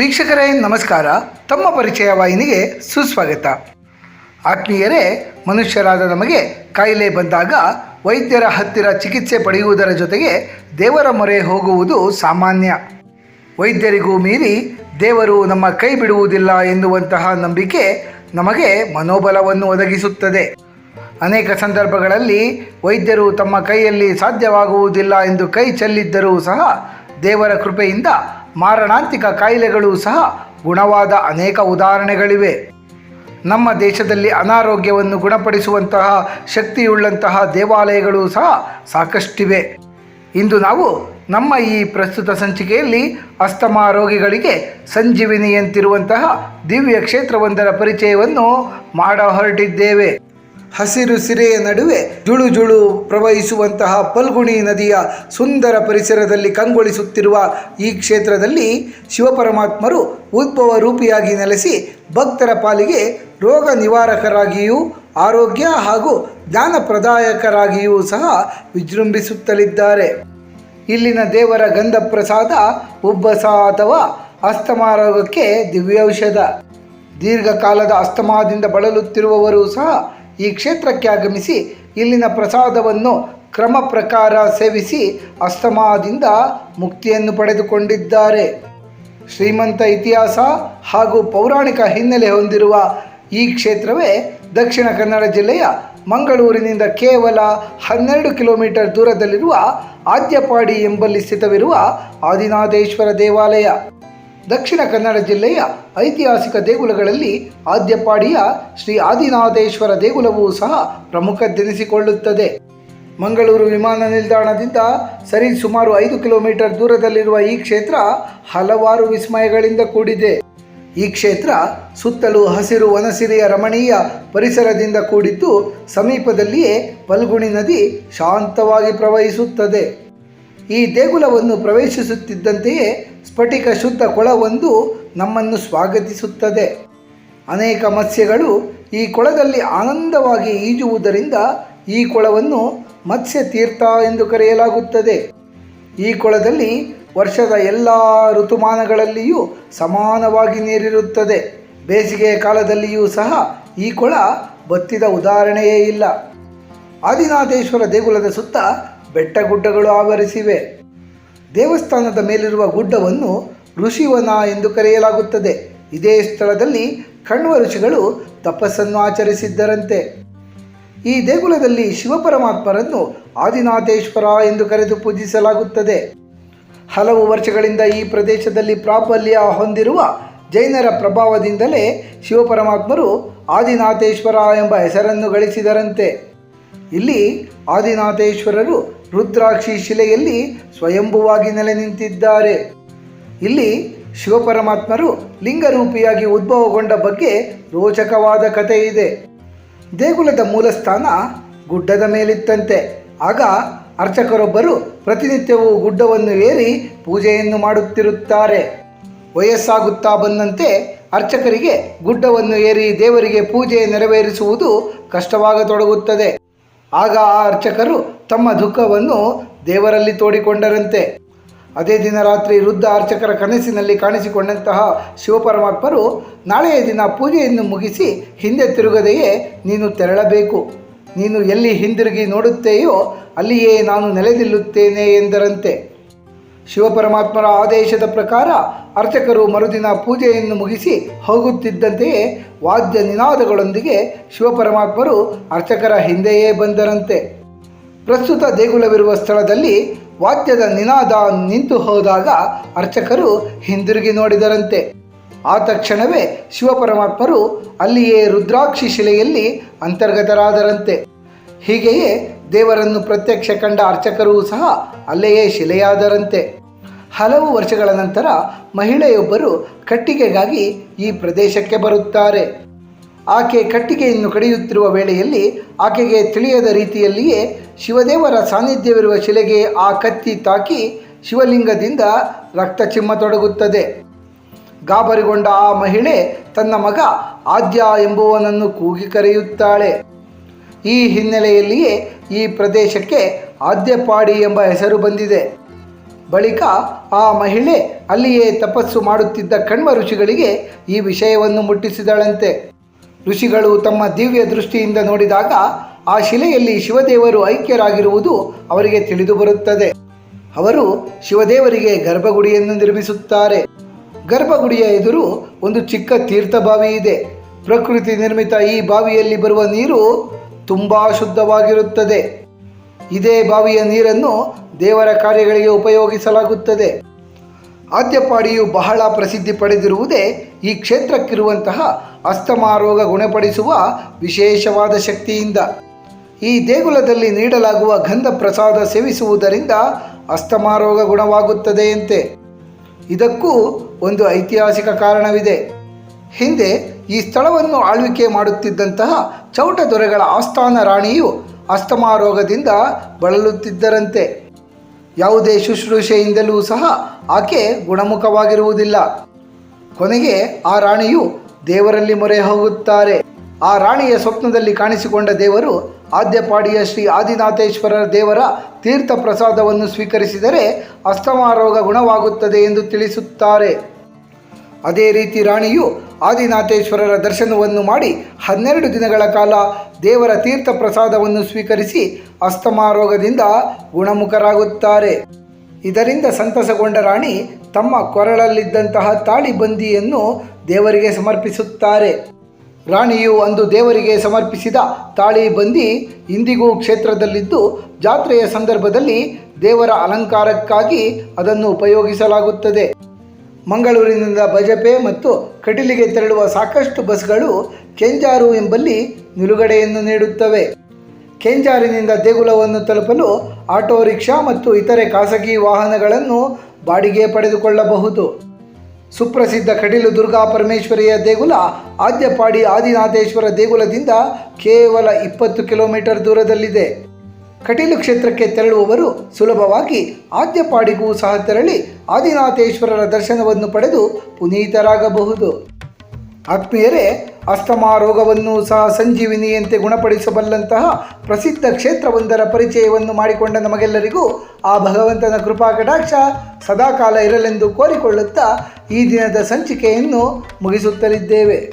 ವೀಕ್ಷಕರೇ, ನಮಸ್ಕಾರ. ತಮ್ಮ ಪರಿಚಯ ವಾಹಿನಿಗೆ ಸುಸ್ವಾಗತ. ಆತ್ಮೀಯರೇ, ಮನುಷ್ಯರಾದ ನಮಗೆ ಕಾಯಿಲೆ ಬಂದಾಗ ವೈದ್ಯರ ಹತ್ತಿರ ಚಿಕಿತ್ಸೆ ಪಡೆಯುವುದರ ಜೊತೆಗೆ ದೇವರ ಮೊರೆ ಹೋಗುವುದು ಸಾಮಾನ್ಯ. ವೈದ್ಯರಿಗೂ ಮೀರಿ ದೇವರು ನಮ್ಮ ಕೈ ಬಿಡುವುದಿಲ್ಲ ಎನ್ನುವಂತಹ ನಂಬಿಕೆ ನಮಗೆ ಮನೋಬಲವನ್ನು ಒದಗಿಸುತ್ತದೆ. ಅನೇಕ ಸಂದರ್ಭಗಳಲ್ಲಿ ವೈದ್ಯರು ತಮ್ಮ ಕೈಯಲ್ಲಿ ಸಾಧ್ಯವಾಗುವುದಿಲ್ಲ ಎಂದು ಕೈ ಚೆಲ್ಲಿದ್ದರೂ ಸಹ ದೇವರ ಕೃಪೆಯಿಂದ ಮಾರಣಾಂತಿಕ ಕಾಯಿಲೆಗಳು ಸಹ ಗುಣವಾದ ಅನೇಕ ಉದಾಹರಣೆಗಳಿವೆ. ನಮ್ಮ ದೇಶದಲ್ಲಿ ಅನಾರೋಗ್ಯವನ್ನು ಗುಣಪಡಿಸುವಂತಹ ಶಕ್ತಿಯುಳ್ಳಂತಹ ದೇವಾಲಯಗಳು ಸಹ ಸಾಕಷ್ಟಿವೆ. ಇಂದು ನಾವು ನಮ್ಮ ಈ ಪ್ರಸ್ತುತ ಸಂಚಿಕೆಯಲ್ಲಿ ಅಸ್ತಮಾ ರೋಗಿಗಳಿಗೆ ಸಂಜೀವಿನಿಯಂತಿರುವಂತಹ ದಿವ್ಯ ಕ್ಷೇತ್ರವೊಂದರ ಪರಿಚಯವನ್ನು ಮಾಡ ಹೊರಟಿದ್ದೇವೆ ಹಸಿರು ಸಿರೆಯ ನಡುವೆ ಜುಳು ಜುಳು ಪ್ರವಹಿಸುವಂತಹ ಪಲ್ಗುಣಿ ನದಿಯ ಸುಂದರ ಪರಿಸರದಲ್ಲಿ ಕಂಗೊಳಿಸುತ್ತಿರುವ ಈ ಕ್ಷೇತ್ರದಲ್ಲಿ ಶಿವಪರಮಾತ್ಮರು ಉದ್ಭವ ರೂಪಿಯಾಗಿ ನೆಲೆಸಿ ಭಕ್ತರ ಪಾಲಿಗೆ ರೋಗ ನಿವಾರಕರಾಗಿಯೂ, ಆರೋಗ್ಯ ಹಾಗೂ ಜ್ಞಾನ ಪ್ರದಾಯಕರಾಗಿಯೂ ಸಹ ವಿಜೃಂಭಿಸುತ್ತಲಿದ್ದಾರೆ. ಇಲ್ಲಿನ ದೇವರ ಗಂಧ ಪ್ರಸಾದ ಉಬ್ಬಸ ಅಥವಾ ಅಸ್ತಮಾರೋಗಕ್ಕೆ ದಿವ್ಯೌಷಧ. ದೀರ್ಘಕಾಲದ ಅಸ್ತಮಾದಿಂದ ಬಳಲುತ್ತಿರುವವರು ಸಹ ಈ ಕ್ಷೇತ್ರಕ್ಕೆ ಆಗಮಿಸಿ ಇಲ್ಲಿನ ಪ್ರಸಾದವನ್ನು ಕ್ರಮ ಪ್ರಕಾರ ಸೇವಿಸಿ ಅಸ್ತಮಾದಿಂದ ಮುಕ್ತಿಯನ್ನು ಪಡೆದುಕೊಂಡಿದ್ದಾರೆ. ಶ್ರೀಮಂತ ಇತಿಹಾಸ ಹಾಗೂ ಪೌರಾಣಿಕ ಹಿನ್ನೆಲೆ ಹೊಂದಿರುವ ಈ ಕ್ಷೇತ್ರವೇ ದಕ್ಷಿಣ ಕನ್ನಡ ಜಿಲ್ಲೆಯ ಮಂಗಳೂರಿನಿಂದ ಕೇವಲ ಹನ್ನೆರಡು ಕಿಲೋಮೀಟರ್ ದೂರದಲ್ಲಿರುವ ಆದ್ಯಪಾಡಿ ಎಂಬಲ್ಲಿ ಸ್ಥಿತವಿರುವ ಆದಿನಾಥೇಶ್ವರ ದೇವಾಲಯ. ದಕ್ಷಿಣ ಕನ್ನಡ ಜಿಲ್ಲೆಯ ಐತಿಹಾಸಿಕ ದೇಗುಲಗಳಲ್ಲಿ ಆದ್ಯಪಾಡಿಯ ಶ್ರೀ ಆದಿನಾಥೇಶ್ವರ ದೇಗುಲವೂ ಸಹ ಪ್ರಮುಖದ್ದೆನಿಸಿಕೊಳ್ಳುತ್ತದೆ. ಮಂಗಳೂರು ವಿಮಾನ ನಿಲ್ದಾಣದಿಂದ ಸರಿ ಸುಮಾರು ಐದು ಕಿಲೋಮೀಟರ್ ದೂರದಲ್ಲಿರುವ ಈ ಕ್ಷೇತ್ರ ಹಲವಾರು ವಿಸ್ಮಯಗಳಿಂದ ಕೂಡಿದೆ. ಈ ಕ್ಷೇತ್ರ ಸುತ್ತಲೂ ಹಸಿರು ವನಸಿರಿಯ ರಮಣೀಯ ಪರಿಸರದಿಂದ ಕೂಡಿದ್ದು ಸಮೀಪದಲ್ಲಿಯೇ ಪಲ್ಗುಣಿ ನದಿ ಶಾಂತವಾಗಿ ಪ್ರವಹಿಸುತ್ತದೆ. ಈ ದೇಗುಲವನ್ನು ಪ್ರವೇಶಿಸುತ್ತಿದ್ದಂತೆಯೇ ಸ್ಫಟಿಕ ಶುದ್ಧ ಕೊಳವೊಂದು ನಮ್ಮನ್ನು ಸ್ವಾಗತಿಸುತ್ತದೆ. ಅನೇಕ ಮತ್ಸ್ಯಗಳು ಈ ಕೊಳದಲ್ಲಿ ಆನಂದವಾಗಿ ಈಜುವುದರಿಂದ ಈ ಕೊಳವನ್ನು ಮತ್ಸ್ಯ ತೀರ್ಥ ಎಂದು ಕರೆಯಲಾಗುತ್ತದೆ. ಈ ಕೊಳದಲ್ಲಿ ವರ್ಷದ ಎಲ್ಲ ಋತುಮಾನಗಳಲ್ಲಿಯೂ ಸಮಾನವಾಗಿ ನೀರಿರುತ್ತದೆ. ಬೇಸಿಗೆಯ ಕಾಲದಲ್ಲಿಯೂ ಸಹ ಈ ಕೊಳ ಬತ್ತಿದ ಉದಾಹರಣೆಯೇ ಇಲ್ಲ. ಆದಿನಾಥೇಶ್ವರ ದೇಗುಲದ ಸುತ್ತ ಬೆಟ್ಟಗುಡ್ಡಗಳು ಆವರಿಸಿವೆ. ದೇವಸ್ಥಾನದ ಮೇಲಿರುವ ಗುಡ್ಡವನ್ನು ಋಷಿವನ ಎಂದು ಕರೆಯಲಾಗುತ್ತದೆ. ಇದೇ ಸ್ಥಳದಲ್ಲಿ ಕಣ್ವ ಋಷಿಗಳು ತಪಸ್ಸನ್ನು ಆಚರಿಸಿದ್ದರಂತೆ. ಈ ದೇಗುಲದಲ್ಲಿ ಶಿವಪರಮಾತ್ಮರನ್ನು ಆದಿನಾಥೇಶ್ವರ ಎಂದು ಕರೆದು ಪೂಜಿಸಲಾಗುತ್ತದೆ. ಹಲವು ವರ್ಷಗಳಿಂದ ಈ ಪ್ರದೇಶದಲ್ಲಿ ಪ್ರಾಬಲ್ಯ ಹೊಂದಿರುವ ಜೈನರ ಪ್ರಭಾವದಿಂದಲೇ ಶಿವಪರಮಾತ್ಮರು ಆದಿನಾಥೇಶ್ವರ ಎಂಬ ಹೆಸರನ್ನು ಗಳಿಸಿದರಂತೆ. ಇಲ್ಲಿ ಆದಿನಾಥೇಶ್ವರರು ರುದ್ರಾಕ್ಷಿ ಶಿಲೆಯಲ್ಲಿ ಸ್ವಯಂಭುವಾಗಿ ನೆಲೆ ನಿಂತಿದ್ದಾರೆ. ಇಲ್ಲಿ ಶಿವಪರಮಾತ್ಮರು ಲಿಂಗರೂಪಿಯಾಗಿ ಉದ್ಭವಗೊಂಡ ಬಗ್ಗೆ ರೋಚಕವಾದ ಕಥೆ ಇದೆ. ದೇಗುಲದ ಮೂಲಸ್ಥಾನ ಗುಡ್ಡದ ಮೇಲಿತ್ತಂತೆ. ಆಗ ಅರ್ಚಕರೊಬ್ಬರು ಪ್ರತಿನಿತ್ಯವೂ ಗುಡ್ಡವನ್ನು ಏರಿ ಪೂಜೆಯನ್ನು ಮಾಡುತ್ತಿರುತ್ತಾರೆ. ವಯಸ್ಸಾಗುತ್ತಾ ಬಂದಂತೆ ಅರ್ಚಕರಿಗೆ ಗುಡ್ಡವನ್ನು ಏರಿ ದೇವರಿಗೆ ಪೂಜೆ ನೆರವೇರಿಸುವುದು ಕಷ್ಟವಾಗತೊಡಗುತ್ತದೆ. ಆಗ ಆ ಅರ್ಚಕರು ತಮ್ಮ ದುಃಖವನ್ನು ದೇವರಲ್ಲಿ ತೋಡಿಕೊಂಡರಂತೆ. ಅದೇ ದಿನ ರಾತ್ರಿ ವೃದ್ಧ ಅರ್ಚಕರ ಕನಸಿನಲ್ಲಿ ಕಾಣಿಸಿಕೊಂಡಂತಹ ಶಿವಪರಮಾತ್ಮರು ನಾಳೆಯ ದಿನ ಪೂಜೆಯನ್ನು ಮುಗಿಸಿ ಹಿಂದೆ ತಿರುಗದೆಯೇ, ನೀನು ತೆರಳಬೇಕು. ನೀನು ಎಲ್ಲಿ ಹಿಂದಿರುಗಿ ನೋಡುತ್ತೆಯೋ ಅಲ್ಲಿಯೇ ನಾನು ನೆಲೆ ನಿಲ್ಲುತ್ತೇನೆ ಎಂದರಂತೆ. ಶಿವಪರಮಾತ್ಮರ ಆದೇಶದ ಪ್ರಕಾರ ಅರ್ಚಕರು ಮರುದಿನ ಪೂಜೆಯನ್ನು ಮುಗಿಸಿ ಹೋಗುತ್ತಿದ್ದಂತೆಯೇ ವಾದ್ಯ ನಿನಾದಗಳೊಂದಿಗೆ ಶಿವಪರಮಾತ್ಮರು ಅರ್ಚಕರ ಹಿಂದೆಯೇ ಬಂದರಂತೆ. ಪ್ರಸ್ತುತ ದೇಗುಲವಿರುವ ಸ್ಥಳದಲ್ಲಿ ವಾದ್ಯದ ನಿನಾದ ನಿಂತು ಹೋದಾಗ ಅರ್ಚಕರು ಹಿಂದಿರುಗಿ ನೋಡಿದರಂತೆ. ಆ ತಕ್ಷಣವೇ ಶಿವಪರಮಾತ್ಮರು ಅಲ್ಲಿಯೇ ರುದ್ರಾಕ್ಷಿ ಶಿಲೆಯಲ್ಲಿ ಅಂತರ್ಗತರಾದರಂತೆ. ಹೀಗೆಯೇ ದೇವರನ್ನು ಪ್ರತ್ಯಕ್ಷ ಕಂಡ ಅರ್ಚಕರೂ ಸಹ ಅಲ್ಲಿಯೇ ಶಿಲೆಯಾದರಂತೆ. ಹಲವು ವರ್ಷಗಳ ನಂತರ ಮಹಿಳೆಯೊಬ್ಬರು ಕಟ್ಟಿಗೆಗಾಗಿ ಈ ಪ್ರದೇಶಕ್ಕೆ ಬರುತ್ತಾರೆ. ಆಕೆ ಕಟ್ಟಿಗೆಯನ್ನು ಕಡಿಯುತ್ತಿರುವ ವೇಳೆಯಲ್ಲಿ ಆಕೆಗೆ ತಿಳಿಯದ ರೀತಿಯಲ್ಲಿಯೇ ಶಿವದೇವರ ಸಾನ್ನಿಧ್ಯವಿರುವ ಶಿಲೆಗೆ ಆ ಕತ್ತಿ ತಾಕಿ ಶಿವಲಿಂಗದಿಂದ ರಕ್ತ ಚಿಮ್ಮತೊಡಗುತ್ತದೆ ಗಾಬರಿಗೊಂಡ ಆ ಮಹಿಳೆ ತನ್ನ ಮಗ ಆದ್ಯ ಎಂಬುವನನ್ನು ಕೂಗಿ ಕರೆಯುತ್ತಾಳೆ. ಈ ಹಿನ್ನೆಲೆಯಲ್ಲಿಯೇ ಈ ಪ್ರದೇಶಕ್ಕೆ ಆದ್ಯಪಾಡಿ ಎಂಬ ಹೆಸರು ಬಂದಿದೆ. ಬಳಿಕ ಆ ಮಹಿಳೆ ಅಲ್ಲಿಯೇ ತಪಸ್ಸು ಮಾಡುತ್ತಿದ್ದ ಕಣ್ಮ ಋಷಿಗಳಿಗೆ ಈ ವಿಷಯವನ್ನು ಮುಟ್ಟಿಸಿದಳಂತೆ. ಋಷಿಗಳು ತಮ್ಮ ದಿವ್ಯ ದೃಷ್ಟಿಯಿಂದ ನೋಡಿದಾಗ ಆ ಶಿಲೆಯಲ್ಲಿ ಶಿವದೇವರು ಐಕ್ಯರಾಗಿರುವುದು ಅವರಿಗೆ ತಿಳಿದು ಬರುತ್ತದೆ. ಅವರು ಶಿವದೇವರಿಗೆ ಗರ್ಭಗುಡಿಯನ್ನು ನಿರ್ಮಿಸುತ್ತಾರೆ. ಗರ್ಭಗುಡಿಯ ಎದುರು ಒಂದು ಚಿಕ್ಕ ತೀರ್ಥ ಬಾವಿ ಇದೆ. ಪ್ರಕೃತಿ ನಿರ್ಮಿತ ಈ ಬಾವಿಯಲ್ಲಿ ಬರುವ ನೀರು ತುಂಬ ಶುದ್ಧವಾಗಿರುತ್ತದೆ. ಇದೇ ಬಾವಿಯ ನೀರನ್ನು ದೇವರ ಕಾರ್ಯಗಳಿಗೆ ಉಪಯೋಗಿಸಲಾಗುತ್ತದೆ. ಆದ್ಯಪಾಡಿಯು ಬಹಳ ಪ್ರಸಿದ್ಧಿ ಪಡೆದಿರುವುದೇ ಈ ಕ್ಷೇತ್ರಕ್ಕಿರುವಂತಹ ಅಸ್ತಮಾ ರೋಗ ಗುಣಪಡಿಸುವ ವಿಶೇಷವಾದ ಶಕ್ತಿಯಿಂದ. ಈ ದೇಗುಲದಲ್ಲಿ ನೀಡಲಾಗುವ ಗಂಧ ಪ್ರಸಾದ ಸೇವಿಸುವುದರಿಂದ ಅಸ್ತಮಾ ರೋಗ ಗುಣವಾಗುತ್ತದೆಯಂತೆ. ಇದಕ್ಕೂ ಒಂದು ಐತಿಹಾಸಿಕ ಕಾರಣವಿದೆ. ಹಿಂದೆ ಈ ಸ್ಥಳವನ್ನು ಆಳ್ವಿಕೆ ಮಾಡುತ್ತಿದ್ದಂತಹ ಚೌಟ ದೊರೆಗಳ ಆಸ್ಥಾನ ರಾಣಿಯು ಅಸ್ತಮಾ ರೋಗದಿಂದ ಬಳಲುತ್ತಿದ್ದರಂತೆ. ಯಾವುದೇ ಶುಶ್ರೂಷೆಯಿಂದಲೂ ಸಹ ಆಕೆ ಗುಣಮುಖವಾಗಿರುವುದಿಲ್ಲ. ಕೊನೆಗೆ ಆ ರಾಣಿಯು ದೇವರಲ್ಲಿ ಮೊರೆ ಹೋಗುತ್ತಾರೆ. ಆ ರಾಣಿಯ ಸ್ವಪ್ನದಲ್ಲಿ ಕಾಣಿಸಿಕೊಂಡ ದೇವರು ಆದ್ಯಪಾಡಿಯ ಶ್ರೀ ಆದಿನಾಥೇಶ್ವರ ದೇವರ ತೀರ್ಥ ಪ್ರಸಾದವನ್ನು ಸ್ವೀಕರಿಸಿದರೆ ಅಸ್ತಮಾ ರೋಗ ಗುಣವಾಗುತ್ತದೆ ಎಂದು ತಿಳಿಸುತ್ತಾರೆ. ಅದೇ ರೀತಿ ರಾಣಿಯು ಆದಿನಾಥೇಶ್ವರರ ದರ್ಶನವನ್ನು ಮಾಡಿ ಹನ್ನೆರಡು ದಿನಗಳ ಕಾಲ ದೇವರ ತೀರ್ಥ ಪ್ರಸಾದವನ್ನು ಸ್ವೀಕರಿಸಿ ಅಸ್ತಮಾರೋಗದಿಂದ ಗುಣಮುಖರಾಗುತ್ತಾರೆ. ಇದರಿಂದ ಸಂತಸಗೊಂಡ ರಾಣಿ ತಮ್ಮ ಕೊರಳಲ್ಲಿದ್ದಂತಹ ತಾಳಿಬಂದಿಯನ್ನು ದೇವರಿಗೆ ಸಮರ್ಪಿಸುತ್ತಾರೆ. ರಾಣಿಯು ಅಂದು ದೇವರಿಗೆ ಸಮರ್ಪಿಸಿದ ತಾಳಿಬಂದಿ ಇಂದಿಗೂ ಕ್ಷೇತ್ರದಲ್ಲಿದ್ದು, ಜಾತ್ರೆಯ ಸಂದರ್ಭದಲ್ಲಿ ದೇವರ ಅಲಂಕಾರಕ್ಕಾಗಿ ಅದನ್ನು ಉಪಯೋಗಿಸಲಾಗುತ್ತದೆ. ಮಂಗಳೂರಿನಿಂದ ಬಜಪೆ ಮತ್ತು ಕಟೀಲಿಗೆ ತೆರಳುವ ಸಾಕಷ್ಟು ಬಸ್ಗಳು ಕೆಂಜಾರು ಎಂಬಲ್ಲಿ ನಿಲುಗಡೆಯನ್ನು ನೀಡುತ್ತವೆ. ಕೆಂಜಾರಿನಿಂದ ದೇಗುಲವನ್ನು ತಲುಪಲು ಆಟೋ ರಿಕ್ಷಾ ಮತ್ತು ಇತರೆ ಖಾಸಗಿ ವಾಹನಗಳನ್ನು ಬಾಡಿಗೆ ಪಡೆದುಕೊಳ್ಳಬಹುದು. ಸುಪ್ರಸಿದ್ಧ ಕಡಿಲು ದುರ್ಗಾ ಪರಮೇಶ್ವರಿಯ ದೇಗುಲ ಆದ್ಯಪಾಡಿ ಆದಿನಾಥೇಶ್ವರ ದೇಗುಲದಿಂದ ಕೇವಲ ಇಪ್ಪತ್ತು ಕಿಲೋಮೀಟರ್ ದೂರದಲ್ಲಿದೆ. ಕಟೀಲು ಕ್ಷೇತ್ರಕ್ಕೆ ತೆರಳುವವರು ಸುಲಭವಾಗಿ ಆದ್ಯಪಾಡಿಗೂ ಸಹ ತೆರಳಿ ಆದಿನಾಥೇಶ್ವರರ ದರ್ಶನವನ್ನು ಪಡೆದು ಪುನೀತರಾಗಬಹುದು. ಆತ್ಮೀಯರೇ, ಅಸ್ತಮಾ ರೋಗವನ್ನು ಸಹ ಸಂಜೀವಿನಿಯಂತೆ ಗುಣಪಡಿಸಬಲ್ಲಂತಹ ಪ್ರಸಿದ್ಧ ಕ್ಷೇತ್ರವೊಂದರ ಪರಿಚಯವನ್ನು ಮಾಡಿಕೊಂಡ ನಮಗೆಲ್ಲರಿಗೂ ಆ ಭಗವಂತನ ಕೃಪಾ ಕಟಾಕ್ಷ ಸದಾಕಾಲ ಇರಲೆಂದು ಕೋರಿಕೊಳ್ಳುತ್ತಾ ಈ ದಿನದ ಸಂಚಿಕೆಯನ್ನು ಮುಗಿಸುತ್ತಲಿದ್ದೇವೆ.